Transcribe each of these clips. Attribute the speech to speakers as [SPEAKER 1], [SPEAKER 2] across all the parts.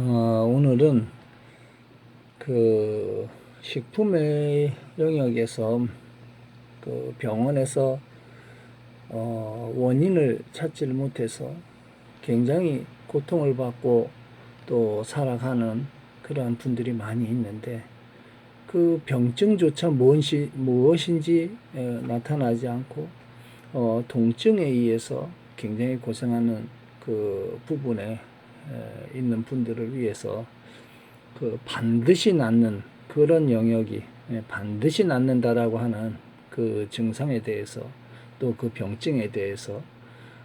[SPEAKER 1] 어, 오늘은 그 식품의 영역에서 그 병원에서 어, 원인을 찾지를 못해서 굉장히 고통을 받고 또 살아가는 그러한 분들이 많이 있는데 그 병증조차 무엇이, 무엇인지 어, 나타나지 않고 어, 통증에 의해서 굉장히 고생하는 그 부분에 에, 있는 분들을 위해서 그 반드시 낫는 그런 영역이 예, 반드시 낫는다라고 하는 그 증상에 대해서 또 그 병증에 대해서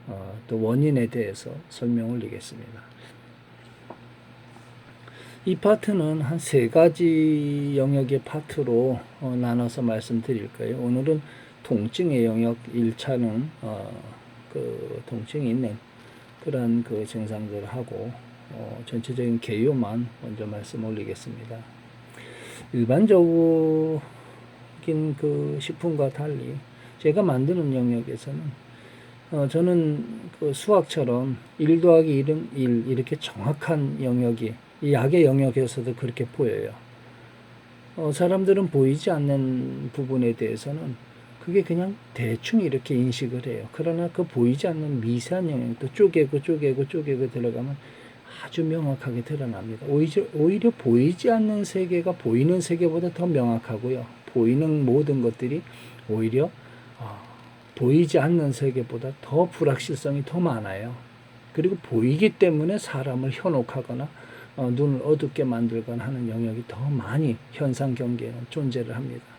[SPEAKER 1] 어, 또 원인에 대해서 설명을 드리겠습니다. 이 파트는 한 세 가지 영역의 파트로 어, 나눠서 말씀드릴 거예요. 오늘은 통증의 영역 1차는 어, 그 통증이 있는 그런 그 증상들을 하고 어, 전체적인 개요만 먼저 말씀 올리겠습니다. 일반적인 그 식품과 달리 제가 만드는 영역에서는 어, 저는 그 수학처럼 1 더하기 1은 1 이렇게 정확한 영역이 이 약의 영역에서도 그렇게 보여요. 어, 사람들은 보이지 않는 부분에 대해서는 그게 그냥 대충 이렇게 인식을 해요. 그러나 그 보이지 않는 미세한 영역도 쪼개고 쪼개고 쪼개고 들어가면 아주 명확하게 드러납니다. 오히려, 오히려 보이지 않는 세계가 보이는 세계보다 더 명확하고요. 보이는 모든 것들이 오히려 어, 보이지 않는 세계보다 더 불확실성이 더 많아요. 그리고 보이기 때문에 사람을 현혹하거나 어, 눈을 어둡게 만들거나 하는 영역이 더 많이 현상 경계에는 존재를 합니다.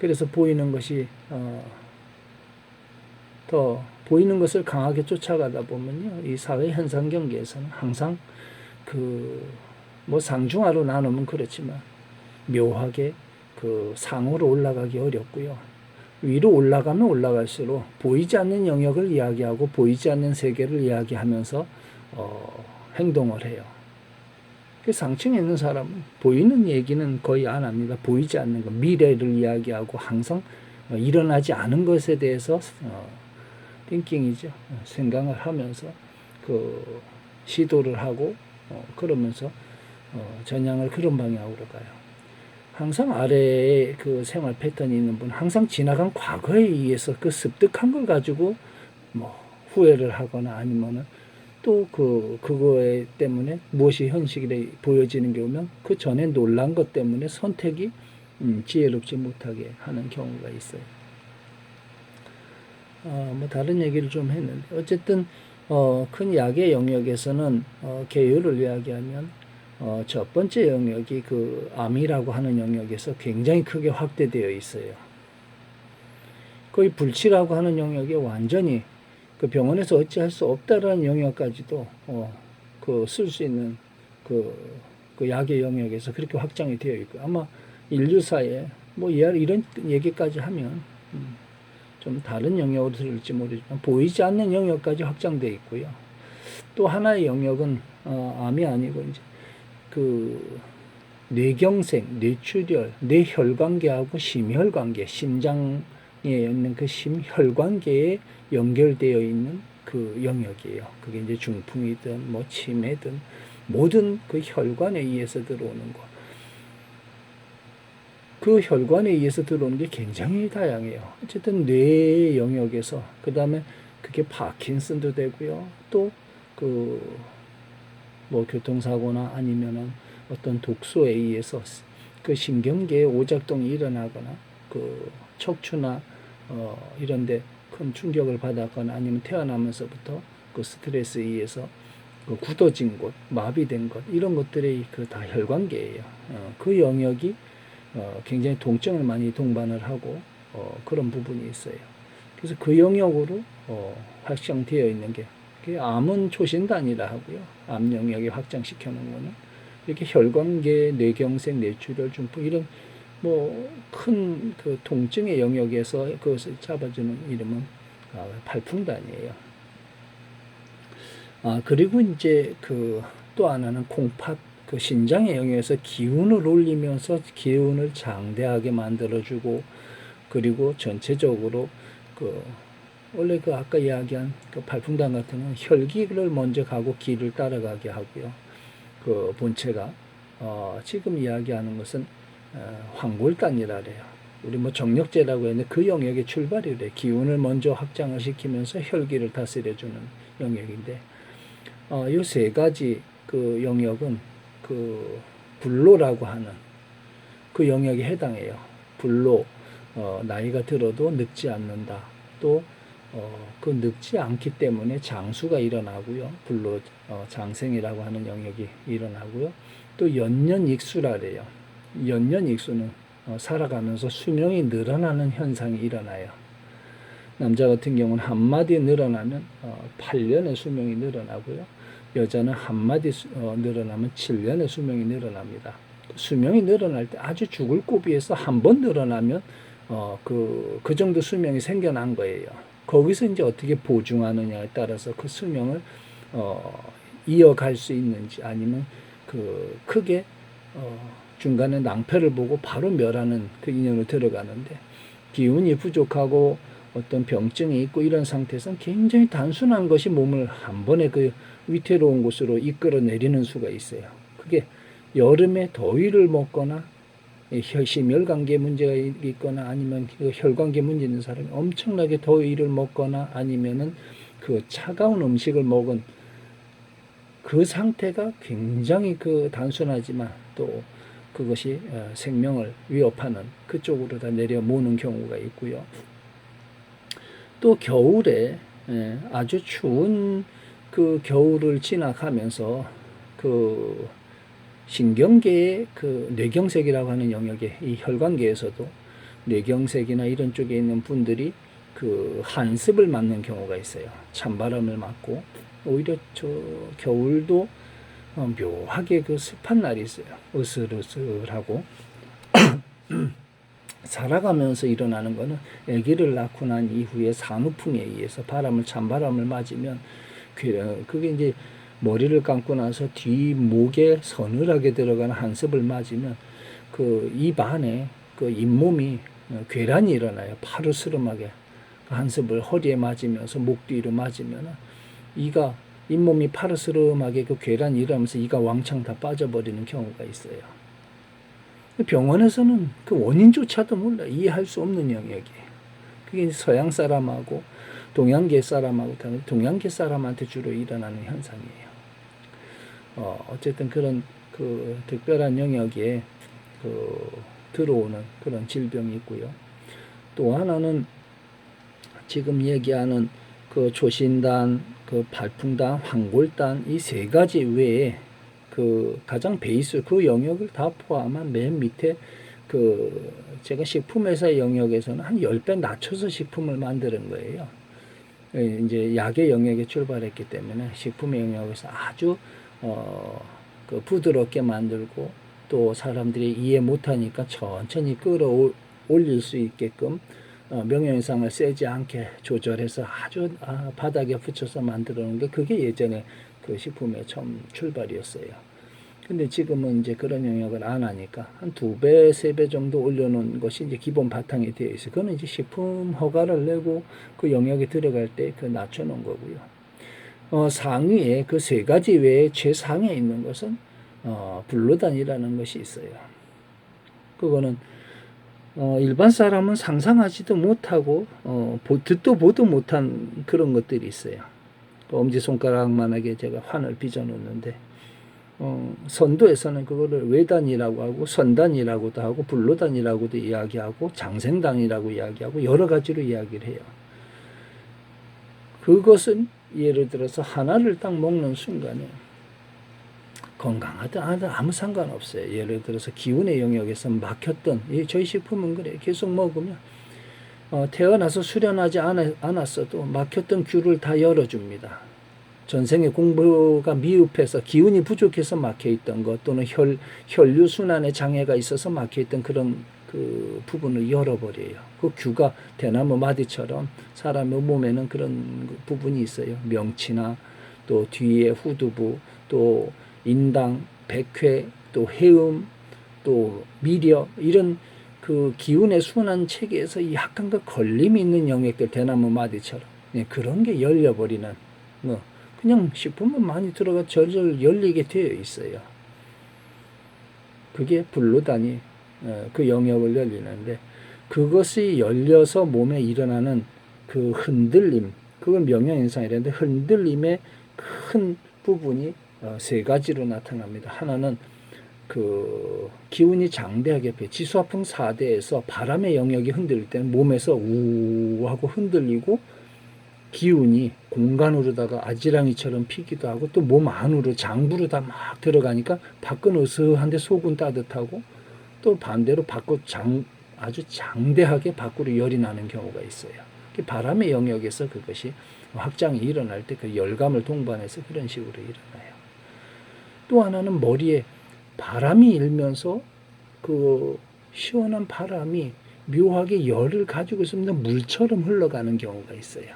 [SPEAKER 1] 그래서 보이는 것이 어, 더 보이는 것을 강하게 쫓아가다 보면요, 이 사회 현상 경계에서는 항상 그 뭐 상중하로 나누면 그렇지만 묘하게 그 상으로 올라가기 어렵고요. 위로 올라가면 올라갈수록 보이지 않는 영역을 이야기하고 보이지 않는 세계를 이야기하면서 어, 행동을 해요. 그 상층에 있는 사람은 보이는 얘기는 거의 안 합니다. 보이지 않는 것, 미래를 이야기하고 항상 어, 일어나지 않은 것에 대해서 어, 띵킹이죠. 생각을 하면서 그 시도를 하고 어, 그러면서 어, 전향을 그런 방향으로 가요. 항상 아래에 그 생활 패턴이 있는 분, 항상 지나간 과거에 의해서 그 습득한 걸 가지고 뭐 후회를 하거나 아니면은 또 그 그거에 때문에 무엇이 현실이 보여지는 경우면 그 전에 놀란 것 때문에 선택이 음, 지혜롭지 못하게 하는 경우가 있어요. 어, 뭐 다른 얘기를 좀 했는데 어쨌든 어, 큰 약의 영역에서는 어, 계율을 이야기하면 어, 첫 번째 영역이 그 암이라고 하는 영역에서 굉장히 크게 확대되어 있어요. 거의 불치라고 하는 영역이 완전히 그 병원에서 어찌할 수 없다라는 영역까지도 어, 그 쓸 수 있는 그, 그 약의 영역에서 그렇게 확장이 되어 있고 아마 인류사에 뭐 이런 얘기까지 하면 음, 좀 다른 영역으로 들을지 모르지만 보이지 않는 영역까지 확장되어 있고요. 또 하나의 영역은 어, 암이 아니고 이제 그 뇌경색, 뇌출혈, 뇌혈관계하고 심혈관계, 심장 에 있는 그 심혈관계에 연결되어 있는 그 영역이에요. 그게 이제 중풍이든 뭐 치매든 모든 그 혈관에 의해서 들어오는 것. 그 혈관에 의해서 들어오는 게 굉장히 다양해요. 어쨌든 뇌 영역에서 그 다음에 그게 파킨슨도 되고요. 또 그 뭐 교통사고나 아니면은 어떤 독소에 의해서 그 신경계에 오작동이 일어나거나 그 척추나 어 이런데 큰 충격을 받았거나 아니면 태어나면서부터 그 스트레스에 의해서 그 굳어진 곳, 마비된 것 이런 것들이 그 다 혈관계예요. 어, 그 영역이 어, 굉장히 동점을 많이 동반을 하고 어, 그런 부분이 있어요. 그래서 그 영역으로 어, 확장되어 있는 게 암은 초신단이라 하고요. 암 영역에 확장시켜 놓은 거는 이렇게 혈관계, 뇌경색, 뇌출혈, 중풍 이런 뭐 큰 그 통증의 영역에서 그것을 잡아주는 이름은 아, 팔풍단이에요. 아 그리고 이제 그 또 하나는 콩팥 그 신장의 영역에서 기운을 올리면서 기운을 장대하게 만들어주고 그리고 전체적으로 그 원래 그 아까 이야기한 그 발풍단 같은 건 혈기를 먼저 가고 기를 따라가게 하고요. 그 본체가 어, 지금 이야기하는 것은 어, 황골단이라 그래요. 우리 뭐 정력제라고 했는데 그 영역의 출발이 래. 기운을 먼저 확장을 시키면서 혈기를 다스려주는 영역인데, 어, 이세 가지 그 영역은 그 불로라고 하는 그 영역에 해당해요. 불로, 어, 나이가 들어도 늙지 않는다. 또, 어, 그 늙지 않기 때문에 장수가 일어나고요. 불로 어, 장생이라고 하는 영역이 일어나고요. 또 연년익수라 그래요. 연년 익수는 어, 살아가면서 수명이 늘어나는 현상이 일어나요. 남자 같은 경우는 한 마디 늘어나면 어, 8년의 수명이 늘어나고요. 여자는 한 마디 수- 어, 늘어나면 7년의 수명이 늘어납니다. 수명이 늘어날 때 아주 죽을 고비에서 한 번 늘어나면 어, 그, 그 정도 수명이 생겨난 거예요. 거기서 이제 어떻게 보증하느냐에 따라서 그 수명을 어, 이어갈 수 있는지 아니면 그 크게 어, 중간에 낭패를 보고 바로 멸하는 그 인연으로 들어가는데 기운이 부족하고 어떤 병증이 있고 이런 상태에서는 굉장히 단순한 것이 몸을 한 번에 그 위태로운 곳으로 이끌어 내리는 수가 있어요. 그게 여름에 더위를 먹거나 심혈관계 문제가 있- 있거나 아니면 그 혈관계 문제 있는 사람이 엄청나게 더위를 먹거나 아니면은 그 차가운 음식을 먹은 그 상태가 굉장히 그 단순하지만 또 그것이 어, 생명을 위협하는 그쪽으로 다 내려 모는 경우가 있고요. 또 겨울에 예, 아주 추운 그 겨울을 지나가면서 그 신경계의 그 뇌경색이라고 하는 영역에 이 혈관계에서도 뇌경색이나 이런 쪽에 있는 분들이 그 한습을 맞는 경우가 있어요. 찬바람을 맞고 오히려 저 겨울도 어, 묘하게 그 습한 날이 있어요. 으슬으슬하고 살아가면서 일어나는 거는 아기를 낳고 난 이후에 산후풍에 의해서 바람을 찬바람을 맞으면 그- 그게 이제 머리를 감고 나서 뒷목에 서늘하게 들어가는 한습을 맞으면 그 입 안에 그 잇몸이 어, 괴란이 일어나요. 파르스름하게 그 한습을 허리에 맞으면서 목 뒤로 맞으면 이가 잇몸이 파르스름하게 그 괴란이 일어나면서 이가 왕창 다 빠져버리는 경우가 있어요. 병원에서는 그 원인조차도 몰라 이해할 수 없는 영역이에요. 그게 서양 사람하고 동양계 사람하고 다른 동양계 사람한테 주로 일어나는 현상이에요. 어, 어쨌든 그런 그 특별한 영역에 그 들어오는 그런 질병이 있고요. 또 하나는 지금 얘기하는 그 조신단, 그 발풍단, 황골단 이 세 가지 외에 그 가장 베이스 그 영역을 다 포함한 맨 밑에 그 제가 식품회사 영역에서는 한 10배 낮춰서 식품을 만드는 거예요. 예, 이제 약의 영역에 출발했기 때문에 식품의 영역에서 아주 어, 그 부드럽게 만들고 또 사람들이 이해 못하니까 천천히 끌어올릴 수 있게끔 어, 명령상을 세지 않게 조절해서 아주 아, 바닥에 붙여서 만들어 놓은 게 그게 예전에 그 식품의 처음 출발이었어요. 근데 지금은 이제 그런 영역을 안 하니까 한 두 배, 세 배 정도 올려놓은 것이 이제 기본 바탕이 되어 있어요. 그거는 이제 식품 허가를 내고 그 영역에 들어갈 때 그 낮춰놓은 거고요. 어, 상위에 그 세 가지 외에 최상에 있는 것은 어, 불로단이라는 것이 있어요. 그거는 어, 일반 사람은 상상하지도 못하고 어, 보, 듣도 보도 못한 그런 것들이 있어요. 엄지손가락만하게 제가 환을 빚어놓는데 어, 선도에서는 그거를 외단이라고 하고 선단이라고도 하고 불로단이라고도 이야기하고 장생단이라고 이야기하고 여러 가지로 이야기를 해요. 그것은 예를 들어서 하나를 딱 먹는 순간에 건강하든 안 하든 아무 상관없어요. 예를 들어서 기운의 영역에서 막혔던 이 저희 식품은 그래 계속 먹으면 어, 태어나서 수련하지 않았어도 막혔던 귤을 다 열어줍니다. 전생에 공부가 미흡해서 기운이 부족해서 막혀 있던 것 또는 혈 혈류 순환에 장애가 있어서 막혀 있던 그런 그 부분을 열어버려요. 그 규가 대나무 마디처럼 사람의 몸에는 그런 그 부분이 있어요. 명치나 또 뒤에 후두부 또 인당, 백회, 또 해음, 또 미려 이런 그 기운의 순환 체계에서 약간 그 걸림이 있는 영역들 대나무 마디처럼 예, 그런 게 열려버리는 뭐 그냥 식품은 많이 들어가 절절 열리게 되어 있어요. 그게 블루단이 어, 그 영역을 열리는데 그것이 열려서 몸에 일어나는 그 흔들림, 그건 명령현상이라는데 흔들림의 큰 부분이 어, 세 가지로 나타납니다. 하나는 그 기운이 장대하게 배 지수화풍 4대에서 바람의 영역이 흔들릴 때는 몸에서 우 하고 흔들리고 기운이 공간으로다가 아지랑이처럼 피기도 하고 또 몸 안으로 장부로 다 막 들어가니까 밖은 으스한데 속은 따뜻하고 또 반대로 밖으로 장 아주 장대하게 밖으로 열이 나는 경우가 있어요. 그 바람의 영역에서 그것이 확장이 일어날 때 그 열감을 동반해서 그런 식으로 일어나요. 또 하나는 머리에 바람이 일면서 그 시원한 바람이 묘하게 열을 가지고 있으면 물처럼 흘러가는 경우가 있어요.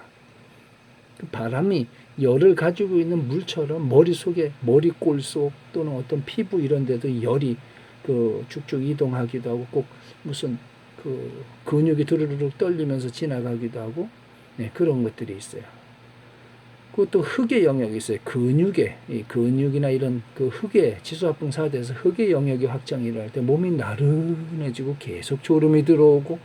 [SPEAKER 1] 그 바람이 열을 가지고 있는 물처럼 머릿속에 머리골 속 또는 어떤 피부 이런 데도 열이 그 쭉쭉 이동하기도 하고 꼭 무슨 그 근육이 드르륵 떨리면서 지나가기도 하고 네, 그런 것들이 있어요. 그것도 흙의 영역이 있어요. 근육의 이 근육이나 이런 그 흙의 지수화풍 사대에서 흙의 영역이 확장이 일어날 때 몸이 나른해지고 계속 졸음이 들어오고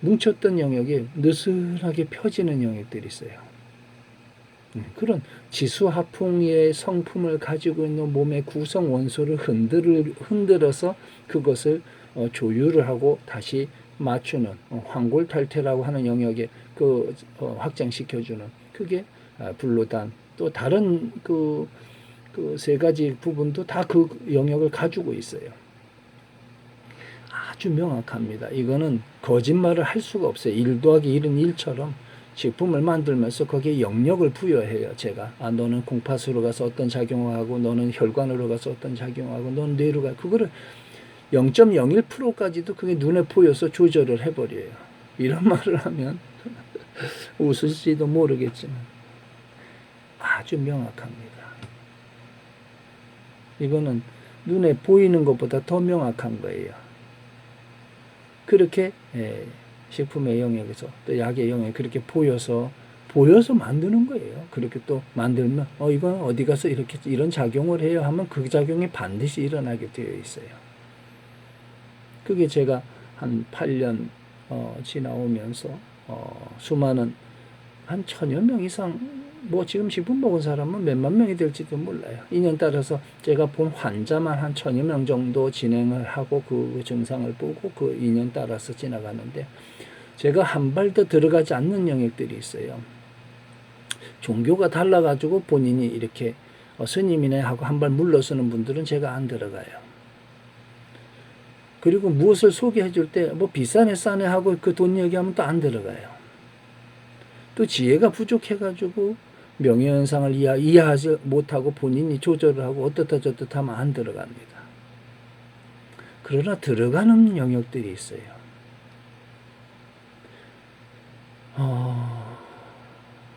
[SPEAKER 1] 뭉쳤던 영역이 느슨하게 펴지는 영역들이 있어요. 음, 그런 지수화풍의 성품을 가지고 있는 몸의 구성 원소를 흔들, 흔들어서 그것을 어, 조율을 하고 다시 맞추는 어, 황골탈퇴라고 하는 영역에 그 어, 확장시켜주는 그게 아, 불로단 또 다른 그 그 세 가지 부분도 다 그 영역을 가지고 있어요. 아주 명확합니다. 이거는 거짓말을 할 수가 없어요. 일 더하기 1은 1처럼 식품을 만들면서 거기에 영역을 부여해요. 제가 아 너는 공파수로 가서 어떤 작용을 하고 너는 혈관으로 가서 어떤 작용을 하고 너는 뇌로 가 그거를 0.01%까지도 그게 눈에 보여서 조절을 해버려요. 이런 말을 하면 웃을지도 모르겠지만 아주 명확합니다. 이거는 눈에 보이는 것보다 더 명확한 거예요. 그렇게 예, 식품의 영역에서 또 약의 영역에 그렇게 보여서 보여서 만드는 거예요. 그렇게 또 만들면 어 이건 어디 가서 이렇게 이런 작용을 해요 하면 그 작용이 반드시 일어나게 되어 있어요. 그게 제가 한 8년 어, 지나오면서 어, 수많은 한 천여 명 이상 뭐 지금 식품 먹은 사람은 몇만 명이 될지도 몰라요. 인연 따라서 제가 본 환자만 한 천여 명 정도 진행을 하고 그 증상을 보고 그 인연 따라서 지나가는데 제가 한 발 더 들어가지 않는 영역들이 있어요. 종교가 달라가지고 본인이 이렇게 어, 스님이네 하고 한 발 물러서는 분들은 제가 안 들어가요. 그리고 무엇을 소개해 줄 때 뭐 비싸네 싸네 하고 그 돈 얘기하면 또 안 들어가요. 또 지혜가 부족해가지고 명예현상을 이해, 이해하지 못하고 본인이 조절을 하고 어떻다 저떻다 하면 안 들어갑니다. 그러나 들어가는 영역들이 있어요. 어,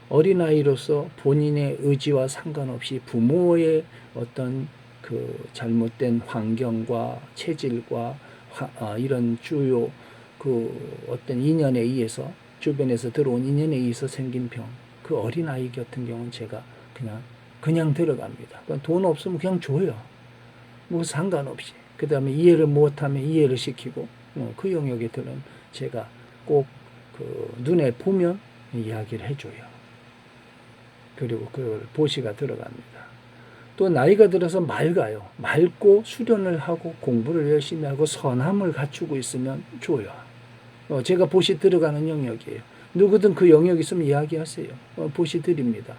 [SPEAKER 1] 어린아이로서 본인의 의지와 상관없이 부모의 어떤 그 잘못된 환경과 체질과 화, 아, 이런 주요 그 어떤 인연에 의해서 주변에서 들어온 인연에 의해서 생긴 병, 그 어린 아이 같은 경우는 제가 그냥 그냥 들어갑니다. 돈 없으면 그냥 줘요. 뭐 상관없이. 그 다음에 이해를 못하면 이해를 시키고 어, 그 영역에들은 제가 꼭 그 눈에 보면 이야기를 해줘요. 그리고 그걸 보시가 들어갑니다. 또 나이가 들어서 맑아요. 맑고 수련을 하고 공부를 열심히 하고 선함을 갖추고 있으면 줘요. 어, 제가 보시 들어가는 영역이에요. 누구든 그 영역 있으면 이야기하세요. 어, 보시 드립니다.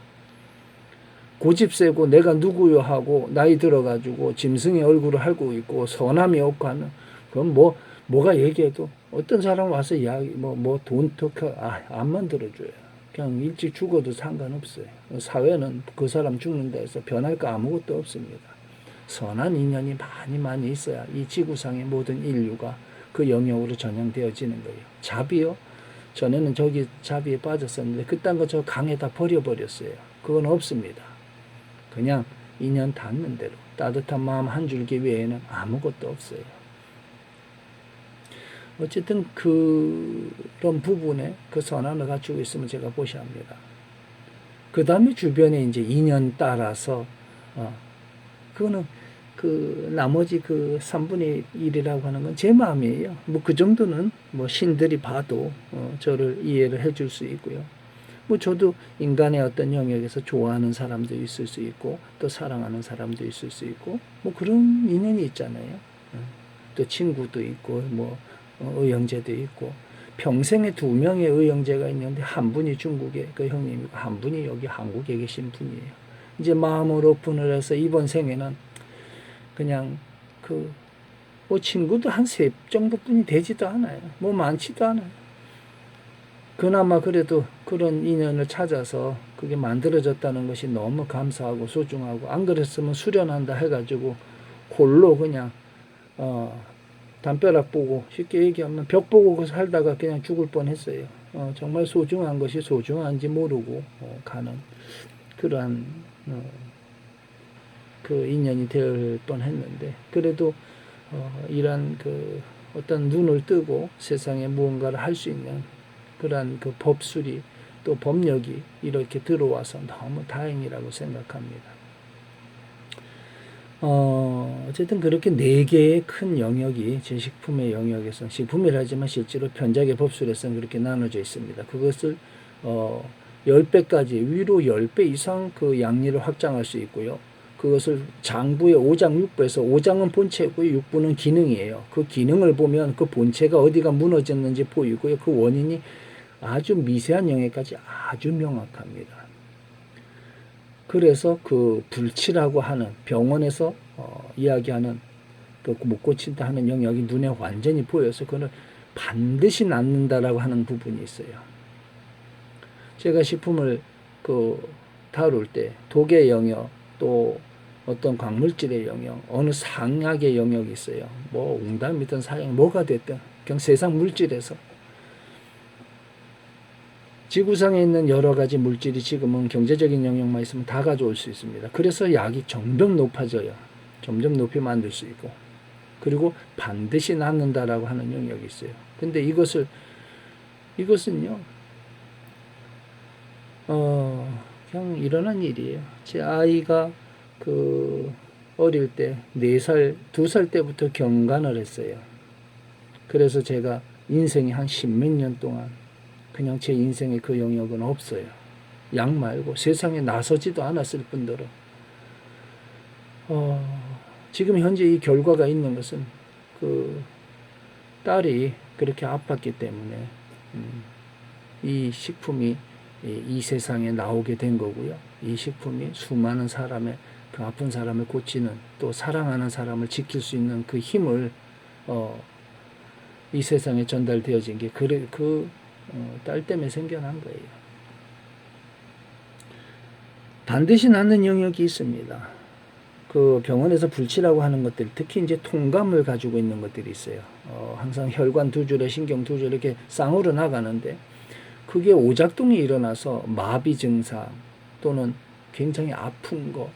[SPEAKER 1] 고집 세고 내가 누구요 하고 나이 들어가지고 짐승의 얼굴을 하고 있고 선함이 없고 하면 그건 뭐 뭐가 얘기해도 어떤 사람 와서 이야기 뭐뭐돈 토크 아안 만들어줘요. 그냥 일찍 죽어도 상관없어요. 사회는 그 사람 죽는 데서 변할 거 아무것도 없습니다. 선한 인연이 많이 많이 있어야 이 지구상의 모든 인류가 그 영역으로 전향되어지는 거예요. 자비요? 전에는 저기 자비에 빠졌었는데 그딴 거 저 강에다 버려버렸어요. 그건 없습니다. 그냥 인연 닿는 대로 따뜻한 마음 한 줄기 외에는 아무것도 없어요. 어쨌든 그런 부분에 그 선함을 갖추고 있으면 제가 보시합니다. 그 다음에 주변에 이제 인연 따라서 어, 그거는 그 나머지 그 3분의 1이라고 하는 건 제 마음이에요. 뭐 그 정도는 뭐 신들이 봐도 어, 저를 이해를 해줄 수 있고요. 뭐 저도 인간의 어떤 영역에서 좋아하는 사람도 있을 수 있고 또 사랑하는 사람도 있을 수 있고 뭐 그런 인연이 있잖아요. 어, 또 친구도 있고 뭐 어, 의형제도 있고 평생에 두 명의 의형제가 있는데 한 분이 중국에 그 형님이고 한 분이 여기 한국에 계신 분이에요. 이제 마음을 오픈을 해서 이번 생에는 그냥 그 뭐 친구도 한 세 정도뿐이 되지도 않아요. 뭐 많지도 않아요. 그나마 그래도 그런 인연을 찾아서 그게 만들어졌다는 것이 너무 감사하고 소중하고 안 그랬으면 수련한다 해가지고 홀로 그냥 어 담벼락 보고 쉽게 얘기하면 벽 보고 그 살다가 그냥 죽을 뻔했어요. 어, 정말 소중한 것이 소중한지 모르고 어, 가는 그러한 어, 그 인연이 될 뻔했는데 그래도 어, 이런 그 어떤 눈을 뜨고 세상에 무언가를 할 수 있는 그러한 그 법술이 또 법력이 이렇게 들어와서 너무 다행이라고 생각합니다. 어, 어쨌든 그렇게 네 개의 큰 영역이 제 식품의 영역에서 식품이라지만 실제로 편작의 법술에서는 그렇게 나눠져 있습니다. 그것을 어, 10배까지 위로 10배 이상 그 양리를 확장할 수 있고요. 그것을 장부의 5장 6부에서 5장은 본체고요. 6부는 기능이에요. 그 기능을 보면 그 본체가 어디가 무너졌는지 보이고요. 그 원인이 아주 미세한 영역까지 아주 명확합니다. 그래서 그 불치라고 하는 병원에서 어, 이야기하는 그못 고친다 하는 영역이 눈에 완전히 보여서 그걸 반드시 낫는다라고 하는 부분이 있어요. 제가 식품을 그 다룰 때 독의 영역 또 어떤 광물질의 영역 어느 상약의 영역이 있어요. 뭐 웅담이든 사양 뭐가 됐든 그냥 세상 물질에서 지구상에 있는 여러 가지 물질이 지금은 경제적인 영역만 있으면 다 가져올 수 있습니다. 그래서 약이 점점 높아져요. 점점 높이 만들 수 있고. 그리고 반드시 낫는다라고 하는 영역이 있어요. 근데 이것을, 이것은요, 어, 그냥 일어난 일이에요. 제 아이가 그, 어릴 때, 네 살, 두살 때부터 경간을 했어요. 그래서 제가 인생이 한 십몇 년 동안 그냥 제 인생에 그 영역은 없어요. 양 말고 세상에 나서지도 않았을 뿐더러 어, 지금 현재 이 결과가 있는 것은 그 딸이 그렇게 아팠기 때문에 음, 이 식품이 이, 이 세상에 나오게 된 거고요. 이 식품이 수많은 사람의 그 아픈 사람을 고치는 또 사랑하는 사람을 지킬 수 있는 그 힘을 어, 이 세상에 전달되어진 게 그래 그 어, 딸 때문에 생겨난 거예요. 반드시 낫는 영역이 있습니다. 그 병원에서 불치라고 하는 것들, 특히 이제 통감을 가지고 있는 것들이 있어요. 어, 항상 혈관 두 줄에 신경 두 줄 이렇게 쌍으로 나가는데, 그게 오작동이 일어나서 마비 증상 또는 굉장히 아픈 거,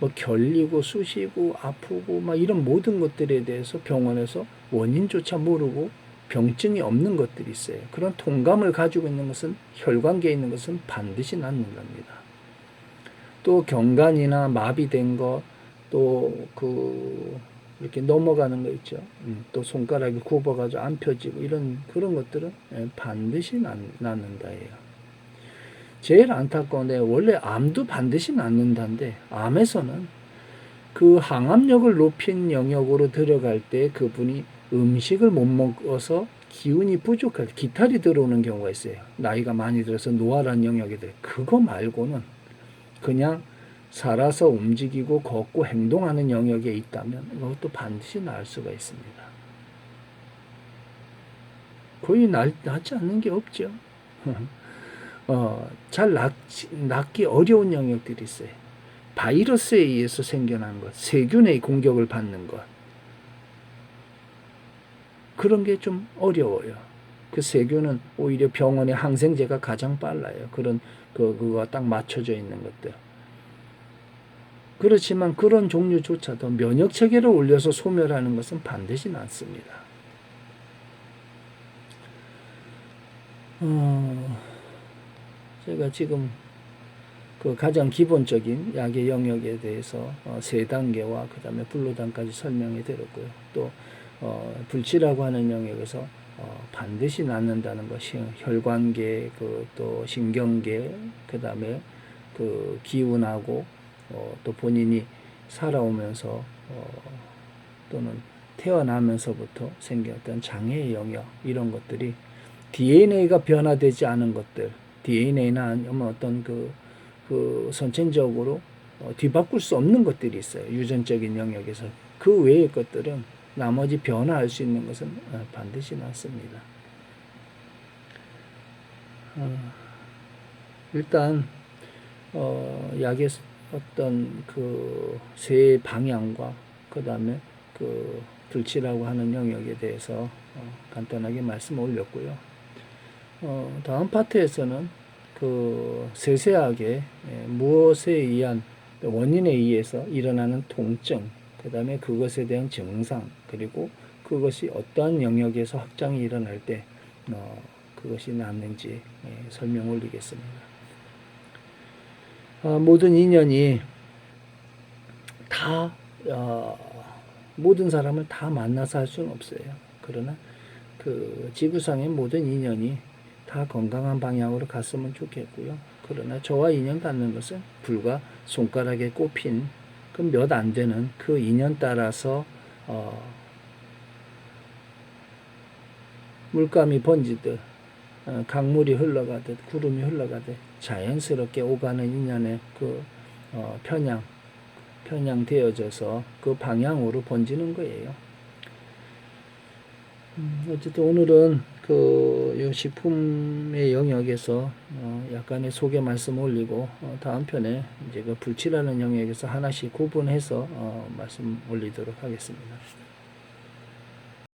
[SPEAKER 1] 뭐 결리고 쑤시고 아프고 막 이런 모든 것들에 대해서 병원에서 원인조차 모르고 병증이 없는 것들이 있어요. 그런 통감을 가지고 있는 것은 혈관계에 있는 것은 반드시 낫는 겁니다. 또 경관이나 마비된 것, 또그 이렇게 넘어가는 거 있죠. 음, 또 손가락이 굽어가지고 안 펴지고 이런 그런 것들은 예, 반드시 낫, 낫는다예요. 제일 안타까운 데 원래 암도 반드시 낫는다인데 암에서는 그 항암력을 높인 영역으로 들어갈 때 그분이 음식을 못 먹어서 기운이 부족할 때 기탈이 들어오는 경우가 있어요. 나이가 많이 들어서 노화란 영역에 들 그거 말고는 그냥 살아서 움직이고 걷고 행동하는 영역에 있다면 이것도 반드시 나을 수가 있습니다. 거의 낫, 낫지 않는 게 없죠. 어, 잘 낫지, 낫기 어려운 영역들이 있어요. 바이러스에 의해서 생겨난 것, 세균의 공격을 받는 것, 그런 게 좀 어려워요. 그 세균은 오히려 병원의 항생제가 가장 빨라요. 그런 그 그거 딱 맞춰져 있는 것들. 그렇지만 그런 종류조차도 면역 체계를 올려서 소멸하는 것은 반드시 낫습니다. 어, 제가 지금 그 가장 기본적인 약의 영역에 대해서 어, 세 단계와 그 다음에 불로단까지 설명해 드렸고요. 또 어, 불치라고 하는 영역에서 어, 반드시 낫는다는 것이 혈관계, 그 또 신경계, 그 다음에 그 기운하고 어, 또 본인이 살아오면서 어, 또는 태어나면서부터 생겼던 장애의 영역 이런 것들이 DNA가 변화되지 않은 것들, DNA나 아니면 어떤 그, 그 선천적으로 어, 뒤바꿀 수 없는 것들이 있어요. 유전적인 영역에서 그 외의 것들은 나머지 변화할 수 있는 것은 어, 반드시 낫습니다. 어, 일단 어, 약의 어떤 그 세 방향과 그 다음에 그 불치라고 하는 영역에 대해서 어, 간단하게 말씀 올렸고요. 어, 다음 파트에서는 그 세세하게 예, 무엇에 의한 원인에 의해서 일어나는 통증, 그 다음에 그것에 대한 증상, 그리고 그것이 어떠한 영역에서 확장이 일어날 때 어, 그것이 낫는지 예, 설명 올리겠습니다. 아, 모든 인연이 다 어, 모든 사람을 다 만나서 할 수는 없어요. 그러나 그 지구상의 모든 인연이 다 건강한 방향으로 갔으면 좋겠고요. 그러나 저와 인연 갖는 것은 불과 손가락에 꼽힌 그 몇 안 되는 그 인연 따라서 어, 물감이 번지듯 어, 강물이 흘러가듯 구름이 흘러가듯 자연스럽게 오가는 인연의 그 어, 편향 편향되어져서 그 방향으로 번지는 거예요. 음, 어쨌든 오늘은 그이 식품의 영역에서 어, 약간의 소개 말씀 올리고 어, 다음 편에 이제 그 불치라는 영역에서 하나씩 구분해서 어, 말씀 올리도록 하겠습니다.